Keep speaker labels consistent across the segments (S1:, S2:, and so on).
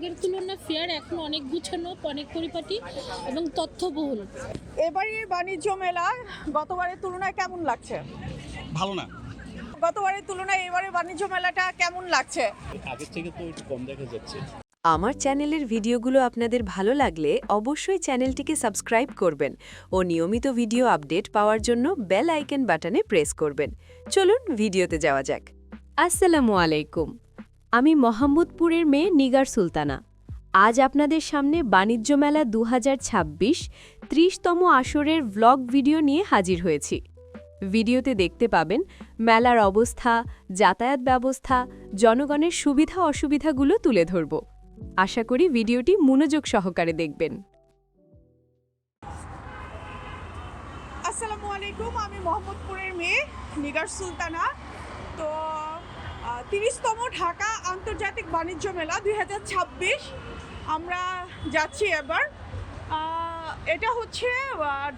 S1: আগের তুলনায় ফেয়ার এখন অনেক গুছানো অনেক পরিপাটি এবং তথ্যবহুল।
S2: এবারের বাণিজ্য মেলা গতবারের তুলনায় কেমন লাগছে?
S3: ভালো না।
S2: গতবারের তুলনায় এবারের বাণিজ্য মেলাটা কেমন লাগছে?
S3: আগের থেকে তো একটু কম দেখা যাচ্ছে।
S4: আমার চ্যানেলের ভিডিওগুলো আপনাদের ভালো লাগলে অবশ্যই চ্যানেলটিকে সাবস্ক্রাইব করবেন ও নিয়মিত ভিডিও আপডেট পাওয়ার জন্য বেল আইকন বাটনে প্রেস করবেন। চলুন ভিডিওতে যাওয়া যাক। আসসালামু আলাইকুম। আমি মোহাম্মদপুরের মেয়ে নিগার সুলতানা। আজ আপনাদের সামনে বাণিজ্য মেলা দু হাজার ত্রিশতম আসরের ভ্লগ ভিডিও নিয়ে হাজির হয়েছি। ভিডিওতে দেখতে পাবেন মেলার অবস্থা, যাতায়াত ব্যবস্থা, জনগণের সুবিধা অসুবিধাগুলো তুলে ধরব। আশা করি ভিডিওটি মনোযোগ সহকারে দেখবেন।
S2: আসসালামু আলাইকুম, আমি মোহাম্মদপুরের মেয়ে নিগার সুলতানা। তো তিরিশতম ঢাকা আন্তর্জাতিক বাণিজ্য মেলা দুই হাজার ছাব্বিশ। আমরা যাচ্ছি এবার। এটা হচ্ছে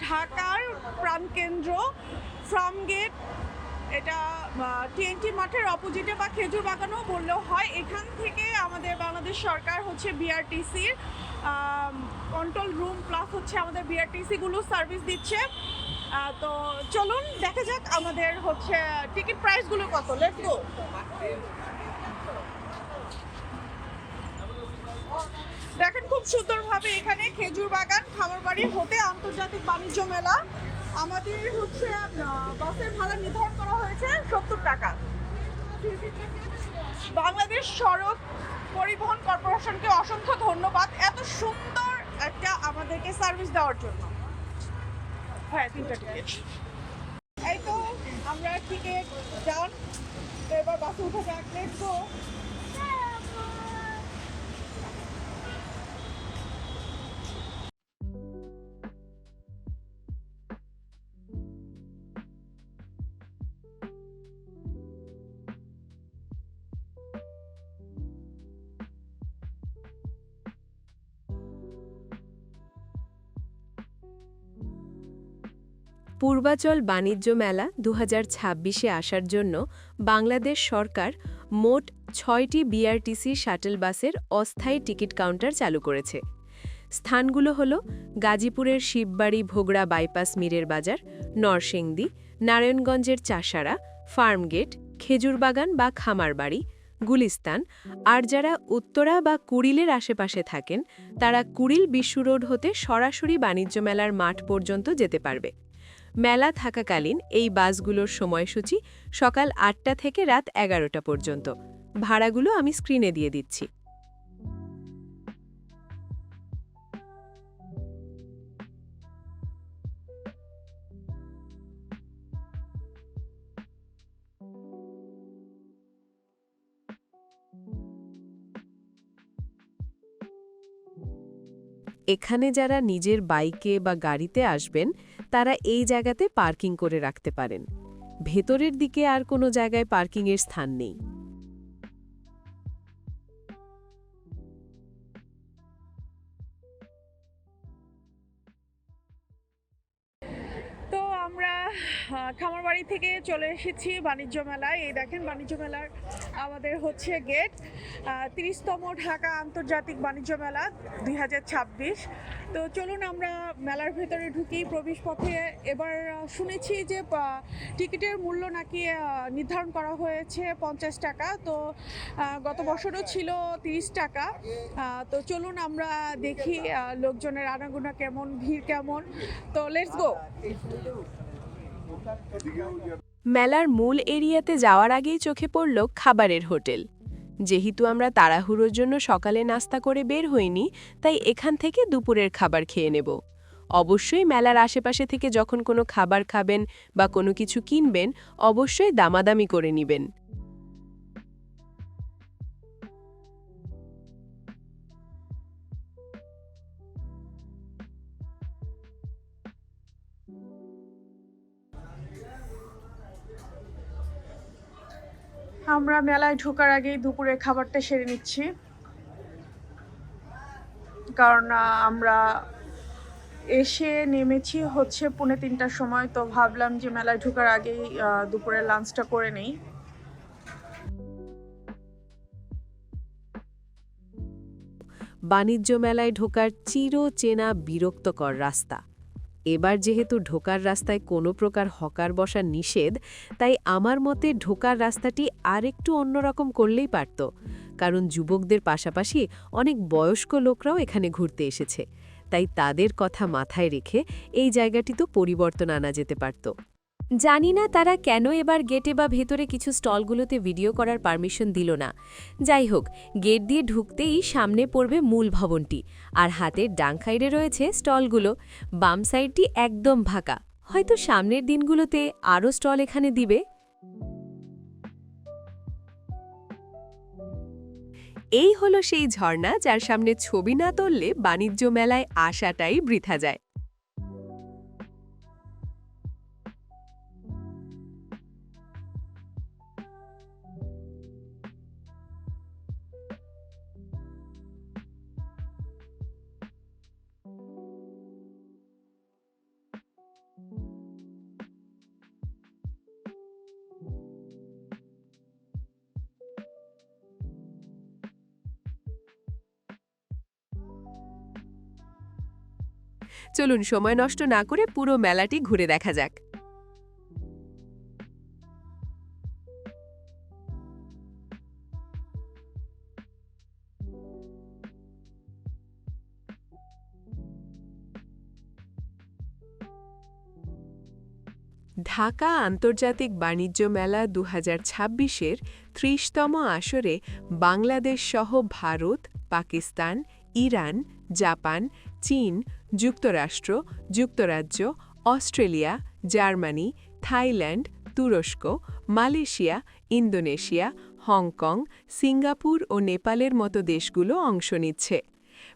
S2: ঢাকার প্রাণকেন্দ্র, ফার্ম গেট। এটা টিএনটি মাঠের অপোজিটে বা খেজুর বাগানও বললেও হয়। এখান থেকে আমাদের বাংলাদেশ সরকার হচ্ছে বিআরটিসির কন্ট্রোল রুম প্লাস হচ্ছে আমাদের বিআরটিসিগুলো সার্ভিস দিচ্ছে। তো চলুন, দেখা যাক আমাদের হচ্ছে টিকিট প্রাইসগুলো কত। লেটস গো দেখেন, খুব সুন্দরভাবে এখানে খেজুর বাগান, খামারবাড়ি হতে আন্তর্জাতিক বাণিজ্য মেলা। আমাদের হচ্ছে বাসের ভাড়া নির্ধারণ করা হয়েছে সত্তর টাকা। বাংলাদেশ সড়ক পরিবহন কর্পোরেশনকে অসংখ্য ধন্যবাদ। এত সুন্দর একটা আমাদেরকে সার্ভিস দেওয়ার জন্য। হ্যাঁ তিনটা টিকিট এই তো আমরা ডান তো এবার বাসে উঠে যাক গো
S4: পূর্বাচল বাণিজ্য মেলা দু হাজার আসার জন্য বাংলাদেশ সরকার মোট ছয়টি বিআরটিসি শাটল বাসের অস্থায়ী টিকিট কাউন্টার চালু করেছে। স্থানগুলো হল গাজীপুরের শিববাড়ি ভোগড়া বাইপাস মিরের বাজার, নরসিংদী, নারায়ণগঞ্জের চাষারা, ফার্মগেট, খেজুরবাগান বা খামারবাড়ি, গুলিস্তান, আর যারা উত্তরা বা কুড়িলের আশেপাশে থাকেন, তারা কুড়িল বিশ্ব রোড হতে সরাসরি বাণিজ্য মেলার মাঠ পর্যন্ত যেতে পারবে। মেলা থাকাকালীন এই বাসগুলোর সময়সূচি সকাল আটটা থেকে রাত এগারোটা পর্যন্ত। ভাড়াগুলো আমি স্ক্রিনে দিয়ে দিচ্ছি। এখানে যারা নিজের বাইকে বা গাড়িতে আসবেন তারা এই জায়গাতে পার্কিং করে রাখতে পারেন। ভেতরের দিকে আর কোনো জায়গায় পার্কিংয়ের স্থান নেই।
S2: চলে এসেছি বাণিজ্য মেলায়। এই দেখেন, বাণিজ্য মেলার আমাদের হচ্ছে গেট। তিরিশতম ঢাকা আন্তর্জাতিক বাণিজ্য মেলা দুই হাজার ছাব্বিশ। তো চলুন আমরা মেলার ভেতরে ঢুকি। প্রবেশ পথে এবার শুনেছি যে টিকিটের মূল্য নাকি নির্ধারণ করা হয়েছে পঞ্চাশ টাকা। তো গত বছরও ছিল তিরিশ টাকা। তো চলুন আমরা দেখি লোকজনের আনাগোনা কেমন, ভিড় কেমন। তো লেটস গো
S4: মেলার মূল এরিয়াতে যাওয়ার আগেই চোখে পড়ল খাবারের হোটেল। যেহেতু আমরা তাড়াহুড়োর জন্য সকালে নাস্তা করে বের হইনি, তাই এখান থেকে দুপুরের খাবার খেয়ে নেব। অবশ্যই মেলার আশেপাশে থেকে যখন কোনো খাবার খাবেন বা কোনো কিছু কিনবেন, অবশ্যই দামাদামি করে নেবেন।
S2: আমরা মেলায় ঢোকার আগেই দুপুরের খাবারটা সেরে নিচ্ছি। কারণ আমরা এসে নেমেছি হচ্ছে পুনে তিনটার সময় তো ভাবলাম যে মেলায় ঢোকার আগেই আহ, দুপুরের লাঞ্চটা করে নেই।
S4: বাণিজ্য মেলায় ঢোকার চিরচেনা বিরক্তকর রাস্তা। এবার যেহেতু ঢোকার রাস্তায় কোনো প্রকার হকার বসা নিষেধ, তাই আমার মতে ঢোকার রাস্তাটি আরেকটু অন্যরকম করলেই পারত, কারণ যুবকদের পাশাপাশি অনেক বয়স্ক লোকরাও এখানে ঘুরতে এসেছে। তাই তাদের কথা মাথায় রেখে এই জায়গাটি তো পরিবর্তন আনা যেতে পারত। জানি না তারা কেন এবার গেটে বা ভেতরে কিছু স্টলগুলোতে ভিডিও করার পারমিশন দিল না। যাই হোক, গেট দিয়ে ঢুকতেই সামনে পড়বে মূল ভবনটি, আর হাতের ডাং সাইডে রয়েছে স্টলগুলো। বাম সাইডটি একদম ফাঁকা। হয়তো সামনের দিনগুলোতে আরও স্টল এখানে দিবে। এই হলো সেই ঝর্ণা যার সামনে ছবি না তুললে বাণিজ্য মেলায় আসাটাই বৃথা যায়। চলুন সময় নষ্ট না করে পুরো মেলাটি ঘুরে দেখা যাক। ঢাকা আন্তর্জাতিক বাণিজ্য মেলা দু হাজার ছাব্বিশের ত্রিশতম আসরে বাংলাদেশ সহ ভারত, পাকিস্তান, ইরান, জাপান, চীন যুক্তরাষ্ট্র, যুক্তরাজ্য, অস্ট্রেলিয়া, জার্মানি, থাইল্যান্ড, তুরস্ক, Malaysia, Indonesia, Hong Kong, Singapore ও নেপালের মতো দেশগুলো অংশ নিচ্ছে।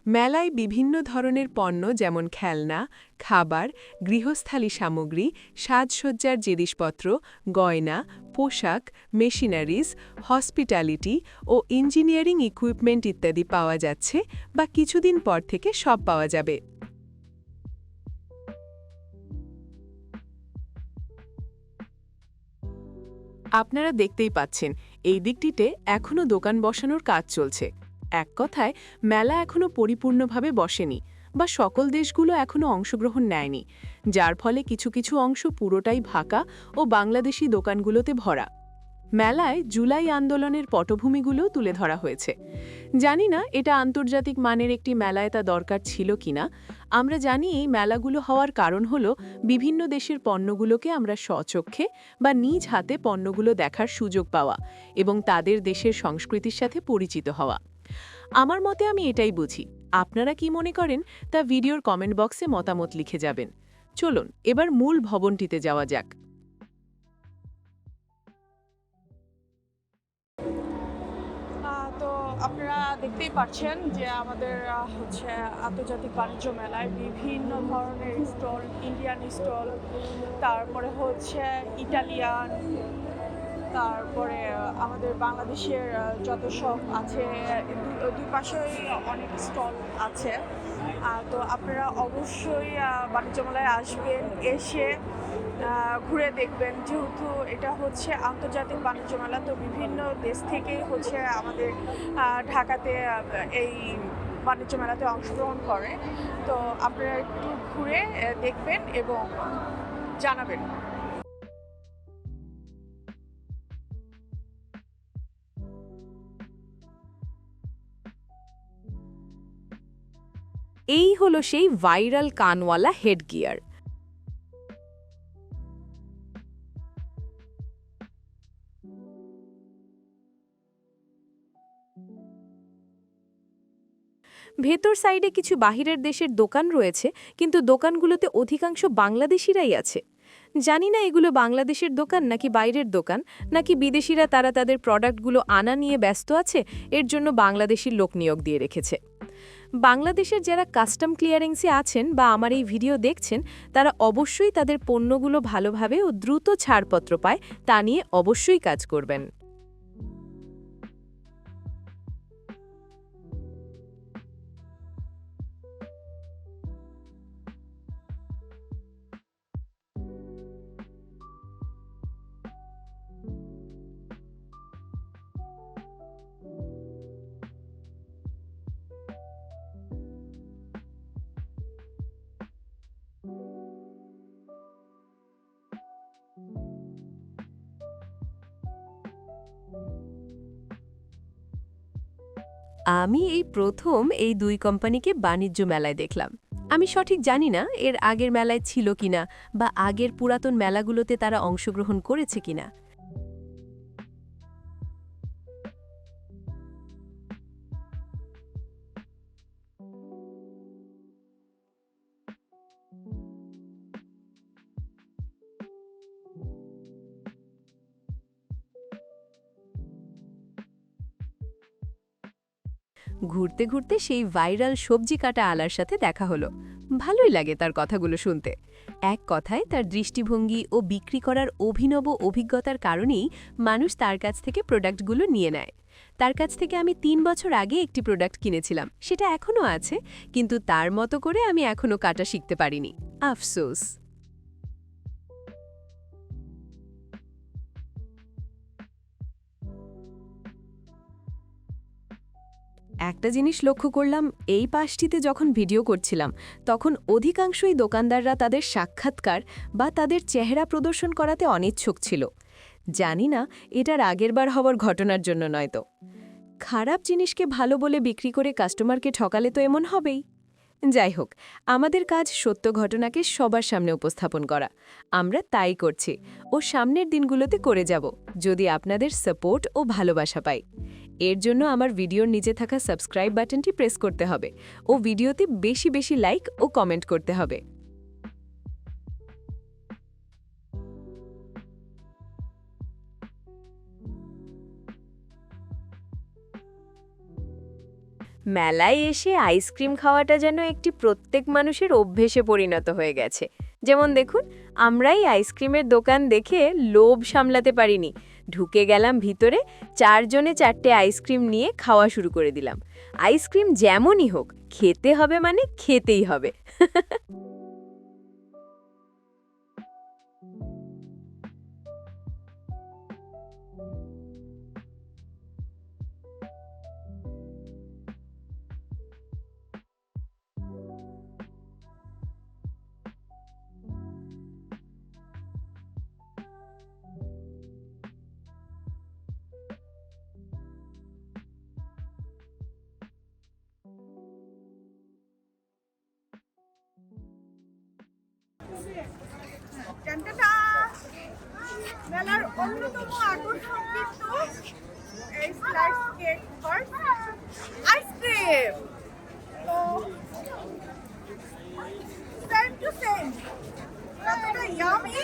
S4: মেলায় বিভিন্ন ধরনের পণ্য যেমন খেলনা, খাবার, গৃহস্থালী সামগ্রী, সাজসজ্জার জিনিসপত্র, গয়না, পোশাক, মেশিনারিজ, হসপিটালিটি ও ইঞ্জিনিয়ারিং ইকুইপমেন্ট ইত্যাদি পাওয়া যাচ্ছে বা কিছুদিন পর থেকে সব পাওয়া যাবে। আপনারা দেখতেই পাচ্ছেন, এই দিকটিতে এখনও দোকান বসানোর কাজ চলছে। এক কথায়, মেলা এখনও পরিপূর্ণভাবে বসেনি বা সকল দেশগুলো এখনও অংশগ্রহণ নেয়নি, যার ফলে কিছু কিছু অংশ পুরোটাই ভাকা ও বাংলাদেশি দোকানগুলোতে ভরা। মেলায় জুলাই আন্দোলনের পটভূমিগুলো তুলে ধরা হয়েছে। জানি না এটা আন্তর্জাতিক মানের একটি মেলায় তা দরকার ছিল কিনা। আমরা জানি এই মেলাগুলো হওয়ার কারণ হল বিভিন্ন দেশের পণ্যগুলোকে আমরা স্বচক্ষে বা নিজ হাতে পণ্যগুলো দেখার সুযোগ পাওয়া এবং তাদের দেশের সংস্কৃতির সাথে পরিচিত হওয়া। আমার মতে আমি এটাই বুঝি। আপনারা কি মনে করেন? তা ভিডিওর কমেন্ট বক্সে মতামত লিখে যাবেন। চলুন, এবার মূল ভবনটিতে যাওয়া যাক।
S2: আপনারা দেখতেই পাচ্ছেন যে আমাদের হচ্ছে আন্তর্জাতিক বাণিজ্য মেলায় বিভিন্ন ধরনের স্টল ইন্ডিয়ান স্টল, তারপরে হচ্ছে ইটালিয়ান তারপরে আমাদের বাংলাদেশের যত সব আছে দুই পাশেই অনেক স্টল আছে। তো আপনারা অবশ্যই বাণিজ্য মেলায় আসবেন, এসে ঘুরে দেখবেন। যেহেতু এটা হচ্ছে আন্তর্জাতিক বাণিজ্য মেলা, তো বিভিন্ন দেশ থেকেই হচ্ছে আমাদের ঢাকাতে এই বাণিজ্য মেলাতে অংশগ্রহণ করে। তো আপনারা একটু ঘুরে দেখবেন এবং জানাবেন।
S4: এই হলো সেই ভাইরাল কানওয়ালা হেডগিয়ার। ভেতর সাইডে কিছু বাহিরের দেশের দোকান রয়েছে, কিন্তু দোকানগুলোতে অধিকাংশ বাংলাদেশিরাই আছে। জানি না এগুলো বাংলাদেশের দোকান নাকি বাইরের দোকান, নাকি বিদেশিরা তারা তাদের প্রোডাক্টগুলো আনা নিয়ে ব্যস্ত আছে, এর জন্য বাংলাদেশির লোক নিয়োগ দিয়ে রেখেছে। বাংলাদেশের যারা কাস্টম ক্লিয়ারেন্সে আছেন বা আমার এই ভিডিও দেখছেন, তারা অবশ্যই তাদের পণ্যগুলো ভালোভাবে ও দ্রুত ছাড়পত্র পায়, তা নিয়ে অবশ্যই কাজ করবেন। আমি এই প্রথম এই দুই কোম্পানিকে বাণিজ্য মেলায় দেখলাম। আমি সঠিক জানি না এর আগের মেলায় ছিল কিনা বা আগের পুরাতন মেলাগুলোতে তারা অংশগ্রহণ করেছে কিনা। ঘুরতে ঘুরতে সেই ভাইরাল সবজি কাটা আলার সাথে দেখা হলো। ভালোই লাগে তার কথাগুলো শুনতে। এক কথায় তার দৃষ্টিভঙ্গি ও বিক্রি করার অভিনব অভিজ্ঞতার কারণেই মানুষ তার কাছ থেকে প্রোডাক্টগুলো নিয়ে নেয়। তার কাছ থেকে আমি তিন বছর আগে একটি প্রোডাক্ট কিনেছিলাম। সেটা এখনও আছে, কিন্তু তার মতো করে আমি এখনও কাটা শিখতে পারিনি। আফসোস। একটা জিনিস লক্ষ্য করলাম, এই পাশটিতে যখন ভিডিও করছিলাম, তখন অধিকাংশই দোকানদাররা তাদের সাক্ষাৎকার বা তাদের চেহারা প্রদর্শন করাতে অনিচ্ছুক ছিল। জানি না, এটার আগেরবার হওয়ার ঘটনার জন্য নয়তো খারাপ জিনিসকে ভালো বলে বিক্রি করে কাস্টমারকে ঠকালে তো এমন হবেই। যাই হোক, আমাদের কাজ সত্য ঘটনাকে সবার সামনে উপস্থাপন করা। আমরা তাই করছি। ও সামনের দিনগুলোতে করে যাব, যদি আপনাদের সাপোর্ট ও ভালোবাসা পাই। এর জন্য আমার ভিডিওর নিচে থাকা সাবস্ক্রাইব বাটনটি প্রেস করতে হবে ও ভিডিওতে বেশি বেশি লাইক ও কমেন্ট করতে হবে। মেলায় এসে আইসক্রিম খাওয়াটা যেন একটি প্রত্যেক মানুষের অভ্যেসে পরিণত হয়ে গেছে। যেমন দেখুন, আমরাই আইসক্রিমের দোকান দেখে লোভ সামলাতে পারিনি। ঢুকে গেলাম ভিতরে, চারজনে চারটে আইসক্রিম নিয়ে খাওয়া শুরু করে দিলাম। আইসক্রিম যেমনই হোক, খেতে হবে মানে খেতেই হবে।
S2: মেলার অন্যতম আকর্ষণ কিন্তু এই স্লাইস কেক আইসক্রিম তো সেম টু সেম কতটা ইয়ামি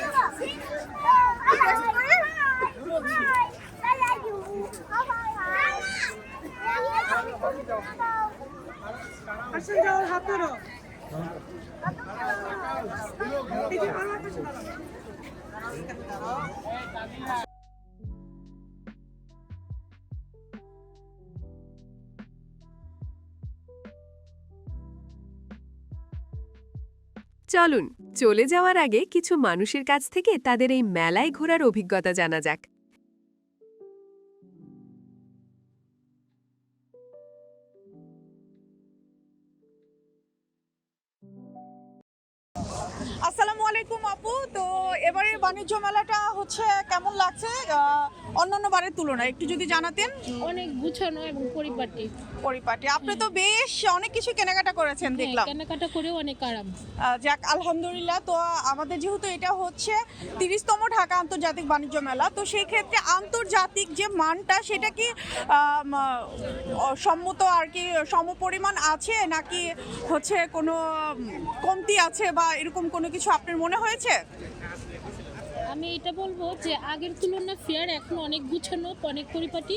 S5: আসেন যাও হাত ধরো। আমার দাঁড়াও।
S4: চলুন, চলে যাওয়ার আগে কিছু মানুষের কাছ থেকে তাদের এই মেলায় ঘোরার অভিজ্ঞতা জানা যাক।
S2: বাণিজ্য মেলাটা হচ্ছে কেমন লাগছে? অন্যান্য বারের তুলনায় একটু যদি জানাতেন।
S1: অনেক গুছানো এবং পরিপাটি।
S2: পরিপাটি। আপনি তো বেশ অনেক কিছু কেনাকাটা করেছেন
S1: হ্যাঁ,
S2: দেখলাম।
S1: কেনাকাটা করেও অনেক আরাম।
S2: যাক আলহামদুলিল্লাহ। তো আমাদের যেহেতু এটা হচ্ছে তিরিশতম ঢাকা আন্তর্জাতিক বাণিজ্য মেলা তো সেই ক্ষেত্রে আন্তর্জাতিক যে মানটা সেটা কি সম্মত আর কি সমপরিমাণ আছে নাকি হচ্ছে কোনো কমতি আছে বা এরকম কোনো কিছু আপনার মনে হয়েছে?
S1: আমি এটা বলব যে আগের তুলনায় ফেয়ার এখন অনেক গুছানো অনেক পরিপাটি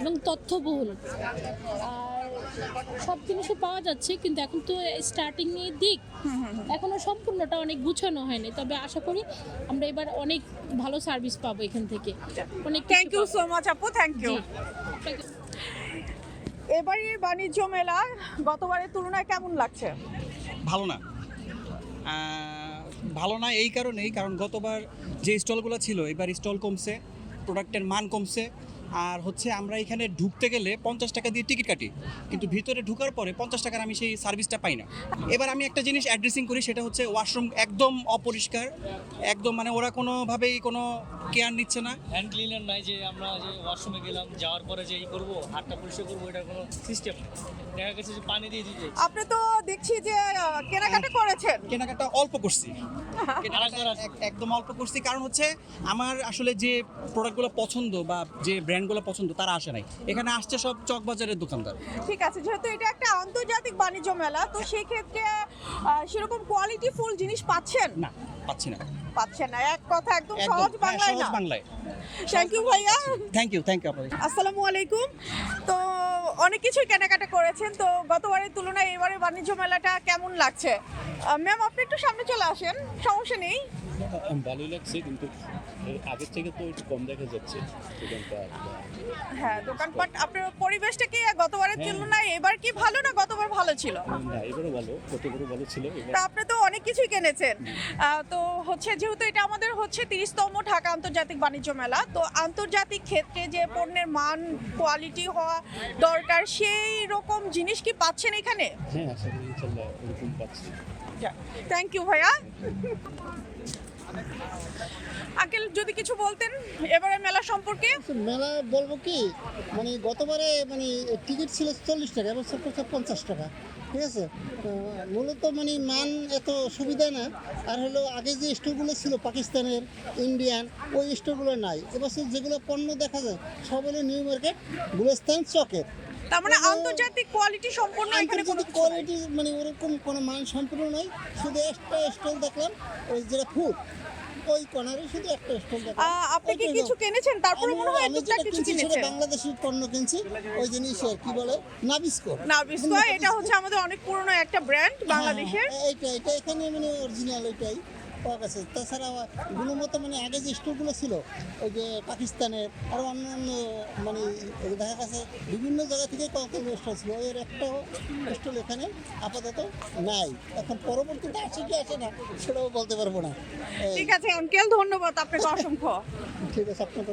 S1: এবং তথ্যবহুল। আর সব জিনিসও পাওয়া যাচ্ছে কিন্তু এখন তো স্টার্টিং এর দিক এখনও সম্পূর্ণটা অনেক গুছানো হয়নি। তবে আশা করি আমরা এবার অনেক ভালো সার্ভিস পাবো এখান থেকে। অনেক
S2: থ্যাংক ইউ সো মাচ আপু থ্যাংক ইউ এবারের বাণিজ্য মেলা গতবারের তুলনায় কেমন লাগছে?
S3: ভালো না। ভালো না এই কারণেই কারণ গতবার যে স্টলগুলো ছিল, এবার স্টল কমছে প্রোডাক্টের মান কমছে। আর হচ্ছে আমরা এখানে ঢুকতে গেলে পঞ্চাশ টাকা দিয়ে টিকিট কাটি। কিন্তু ভিতরে ঢুকার পরে পঞ্চাশ টাকার আমি সেই সার্ভিসটা পাই না। এবার আমি একটা জিনিস অ্যাড্রেসিং করি সেটা হচ্ছে ওয়াশরুম একদম অপরিষ্কার একদম মানে ওরা কোনোভাবেই কোনো কেয়ার নিচ্ছে না।
S6: হ্যান্ড ক্লিনার নাই যে আমরা যে ওয়াশরুমে গেলাম যাওয়ার পরে যে ই করব হাতটা পরিষ্কার করব এটার কোনো সিস্টেম দেখা গেছে যে পানি দিয়ে দিতে
S2: আপনি তো দেখছি যে কেনাকাটা করেছেন।
S3: কেনাকাটা অল্প করছি। কেনাকাটা একদম অল্প করছি কারণ হচ্ছে আমার আসলে যে প্রোডাক্টগুলো পছন্দ বা যে ব্র্যান্ডগুলো পছন্দ তারা আসে নাই। এখানে আসছে সব চকবাজারের দোকানদার।
S2: ঠিক আছে যেহেতু এটা একটা আন্তর্জাতিক বাণিজ্য মেলা তো সেই ক্ষেত্রে সেরকম কোয়ালিটি ফুল জিনিস পাচ্ছেন?
S3: না পাচ্ছি না।
S2: পাচ্ছেন না এক কথা একদম সহজ
S3: হ্যাঁ,
S2: বাংলায়
S3: সহজ
S2: না?
S3: বাংলায়।
S2: থ্যাংক ইউ ভাইয়া।
S3: থ্যাংক ইউ থ্যাংক ইউ আপনাদের
S2: আসসালামু আলাইকুম। তো অনেক কিছুই কেনাকাটা করেছেন তো গতবারের তুলনায় এবারে বাণিজ্য মেলাটা কেমন লাগছে? ম্যাম আপনি একটু সামনে চলে আসেন সমস্যা নেই।
S7: ভালোই লাগছে কিন্তু আগের থেকে তো একটু কম দেখা যাচ্ছে
S2: হ্যাঁ দোকানপাট আপনার পরিবেশটা কি গতবারের
S7: হ্যাঁ।
S2: তুলনায় এবার কি ভালো না গতবার ভালো ছিল?
S7: না এবারও ভালো গতবারও ভালো ছিল
S2: তা আপনি তো অনেক কিছুই কিনেছেন। তো হচ্ছে যেহেতু এটা আমাদের হচ্ছে তিরিশতম ঢাকা আন্তর্জাতিক বাণিজ্য মেলা তো আন্তর্জাতিক ক্ষেত্রে যে পণ্যের মান কোয়ালিটি হওয়া দরকার সেই রকম জিনিস কি পাচ্ছেন এখানে?
S7: হ্যাঁ করি ইনশাল্লাহ ওরকম পাচ্ছি।
S2: থ্যাংক ইউ ভাইয়া। আঙ্কেল যদি কিছু বলতেন এবারে মেলা সম্পর্কে।
S8: মেলা বলব কি মানে গতবারে মানে টিকিট ছিল চল্লিশ টাকা এবার করছে পঞ্চাশ টাকা ঠিক আছে? মূলত মানে মান এত সুবিধা না। আর হলো আগে যে স্টোরগুলো ছিল পাকিস্তানের ইন্ডিয়ান ওই স্টোরগুলো নাই। এবছর যেগুলো পণ্য দেখা যায় সব হলো নিউ মার্কেট গুলস্তান চকের
S2: তার মানে আন্তর্জাতিক কোয়ালিটি সম্পন্ন এখানে কোনো।
S8: কোয়ালিটি মানে ওরকম কোনো মান সম্পূর্ণ নয় শুধু একটা স্টল দেখলাম ওই যেটা ফুড ওই কর্নারে শুধু একটা স্টল
S2: দেখা। আপনি কি কিছু কিনেছেন? তারপরে মনে হয় টুকটাক কিছু কিনেছেন।
S8: বাংলাদেশি পণ্য কিনছি ওই জিনিস কি বলে নাবিস্কো
S2: নাবিস্কো এটা হচ্ছে আমাদের অনেক পুরনো একটা ব্র্যান্ড বাংলাদেশের।
S8: এটা এটা এখানে মানে অরিজিনাল এটাই। পাওয়া গেছে। তাছাড়া গুণমত মানে আগে যে স্টোরগুলো ছিল ওই যে পাকিস্তানের আরও অন্যান্য মানে দেখা গেছে বিভিন্ন জায়গা থেকে কয়েকগুলো স্টোর ছিল। এর একটাও স্টোর এখানে আপাতত নাই। এখন পরবর্তীতে আসে কি আসে না সেটাও বলতে পারব না।
S2: ঠিক আছে আঙ্কেল ধন্যবাদ আপনাকে অসংখ্য।
S8: ঠিক আছে আপনাকে।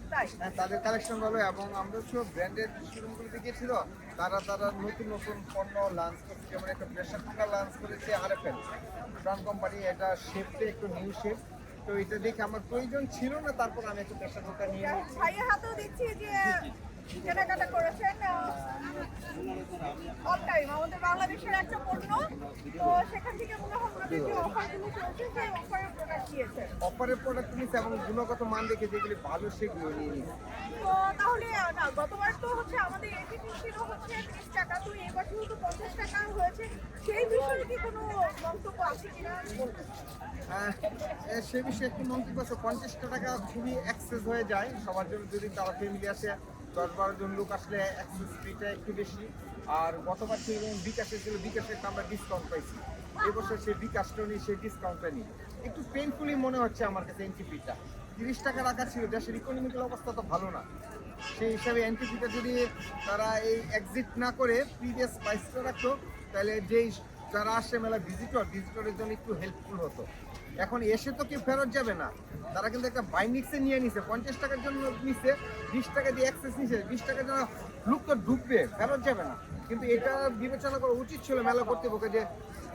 S9: তাদের কালেকশন ভালো। এবং আমরা সব ব্র্যান্ডেড শোরুমগুলো গিয়েছিল তারা তারা নতুন নতুন পণ্য লঞ্চ করছে। যেমন একটা প্রেশার কুকার লঞ্চ করেছে R F L brand company এটা শেপটা একটু নিউ শেপ তো এটা দেখে আমার প্রয়োজন ছিল না তারপর আমি একটু প্রেশার কুকার নিয়ে
S2: ভাইয়ের হাতেও দেখছি যে কেনাকাটা করেছেন অল টাইম আমাদের বাংলাদেশের একটা পণ্য তো সেখান থেকে মনে হয় আপনাদের যে অফারগুলো চলছে সেই অফারের প্রোডাক্ট দিয়েছে।
S9: অফারের প্রোডাক্ট নিয়েছি এবং গুণগত মান দেখে যেগুলি ভালো সেগুলো নিয়ে
S2: তো তাহলে না গতবার তো হচ্ছে আমাদের এটিপি ছিল হচ্ছে ত্রিশ টাকা তো এবার যেহেতু পঞ্চাশ টাকা হয়েছে সেই বিষয়ে কি কোনো মন্তব্য আছে কিনা?
S9: এ, সে বিষয়ে একটি মন্তব্য আছে। পঞ্চাশ টাকা খুবই অ্যাক্সেস হয়ে যায় সবার জন্য যদি তারা ফ্যামিলি আসে দশ বারো জন লোক আসলে অ্যাক্সেস ফিটা একটু বেশি। আর গতবার ছিল যেমন বিকাশে ছিল বিকাশে একটা আমরা ডিসকাউন্ট পাইছি। এবছর সেই বিকাশটা নিয়ে সেই ডিসকাউন্টটা নিই একটু পেনফুলি মনে হচ্ছে আমার কাছে এনটিপিটা তিরিশ টাকা রাখা ছিল, দেশের ইকোনমিক্যাল অবস্থা তো ভালো না। সেই হিসাবে এনটিপিটা যদি তারা এই এক্সিট না করে প্রিভিয়াস প্রাইসটা রাখতো, তাহলে যেই যারা আসছে মেলা ভিজিটর ভিজিটরের জন্য একটু হেল্পফুল হতো। এখন এসে তো কেউ ফেরত যাবে না। তারা কিন্তু একটা বাইনিক্সে নিয়ে নিছে। পঞ্চাশ টাকার জন্য নিছে, বিশ টাকা দিয়ে অ্যাক্সেস নিছে, বিশ টাকার জন্য লোক তো ঢুকবে, ফেরত যাবে না। কিন্তু এটা বিবেচনা করা উচিত ছিল মেলা কর্তৃপক্ষ যে,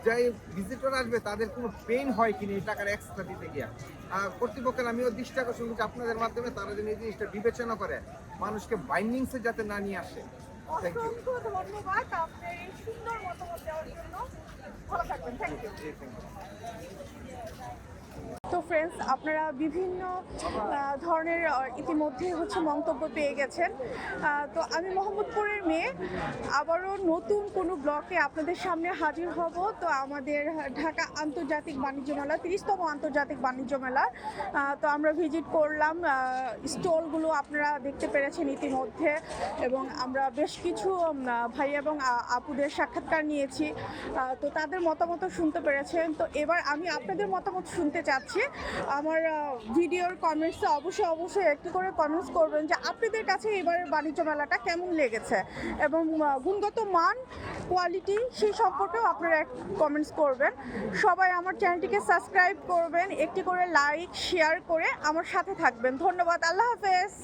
S9: যাই ভিজিটর আসবে, তাদের কোনো পেইন হয় কিনা এই টাকার এক্সট্রা দিতে গিয়া। আর কর্তৃপক্ষের আমিও দৃষ্টি আকর্ষণ করছি, আপনাদের মাধ্যমে তারা যেন এই জিনিসটা বিবেচনা করে, মানুষকে বাইন্ডিংসে যাতে না নিয়ে আসে।
S2: অসংখ্য ধন্যবাদ। আপনার এই সুন্দর মতামত দেওয়ার জন্য। ভালো থাকবেন। থ্যাংক ইউ ফ্রেন্ডস আপনারা বিভিন্ন ধরনের ইতিমধ্যে হচ্ছে মন্তব্য পেয়ে গেছেন। তো আমি মোহাম্মদপুরের মেয়ে। আবারও নতুন কোনো ব্লকে আপনাদের সামনে হাজির হব। তো আমাদের ঢাকা আন্তর্জাতিক বাণিজ্য মেলা, তিরিশতম আন্তর্জাতিক বাণিজ্য মেলা। তো আমরা ভিজিট করলাম স্টলগুলো আপনারা দেখতে পেরেছেন ইতিমধ্যে। এবং আমরা বেশ কিছু ভাই এবং আপুদের সাক্ষাৎকার নিয়েছি। তো তাদের মতামত শুনতে পেরেছেন। তো এবার আমি আপনাদের মতামত শুনতে চাচ্ছি। আমার ভিডিওর কমেন্টসে অবশ্যই অবশ্যই একটি করে কমেন্টস করবেন যে আপনাদের কাছে এবারের বাণিজ্য মেলাটা কেমন লেগেছে? এবং গুণগত মান কোয়ালিটি সেই সম্পর্কেও আপনারা এক কমেন্টস করবেন। সবাই আমার চ্যানেলটিকে সাবস্ক্রাইব করবেন, একটি করে লাইক শেয়ার করে আমার সাথে থাকবেন। ধন্যবাদ, আল্লাহ হাফেজ।